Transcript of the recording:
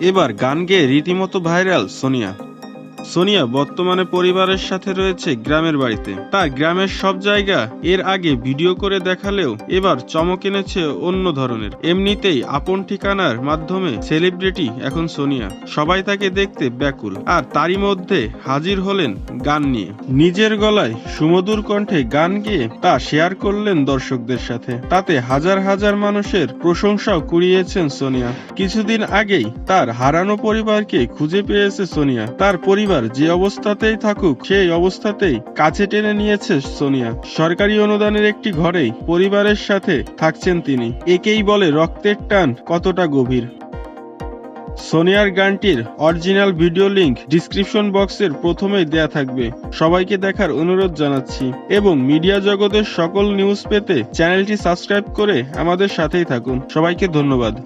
এবার গান গেয়ে রীতিমতো ভাইরাল সোনিয়া। সোনিয়া বর্তমানে পরিবারের সাথে রয়েছে গ্রামের বাড়িতে। তার গ্রামের সব জায়গা এর আগে ভিডিও করে দেখালেও এবার চমক এনেছে অন্য ধরনের। এমনিতেই আপন ঠিকানার মাধ্যমে সেলিব্রিটি এখন সোনিয়া। সবাই তাকে দেখতে ব্যাকুল। আর তারই মধ্যে হাজির হলেন গান নিয়ে। নিজের গলায় সুমধুর কণ্ঠে গান গেয়ে তা শেয়ার করলেন দর্শকদের সাথে। তাতে হাজার হাজার মানুষের প্রশংসাও কুড়িয়েছেন সোনিয়া। কিছুদিন আগেই তার হারানো পরিবারকে খুঁজে পেয়েছে সোনিয়া। তার পরিবার যে অবস্থাতেই থাকুক, সেই অবস্থাতেই কাছে টেনে নিয়েছে সোনিয়া। সরকারি অনুদানের একটি ঘরেই পরিবারের সাথে থাকছেন তিনি। একেই বলে রক্তের টান কতটা গভীর। সোনিয়ার গানটির অরিজিনাল ভিডিও লিংক ডিসক্রিপশন বক্সের প্রথমেই দেয়া থাকবে। সবাইকে দেখার অনুরোধ জানাচ্ছি। এবং মিডিয়া জগতের সকল নিউজ পেতে চ্যানেলটি সাবস্ক্রাইব করে আমাদের সাথেই থাকুন। সবাইকে ধন্যবাদ।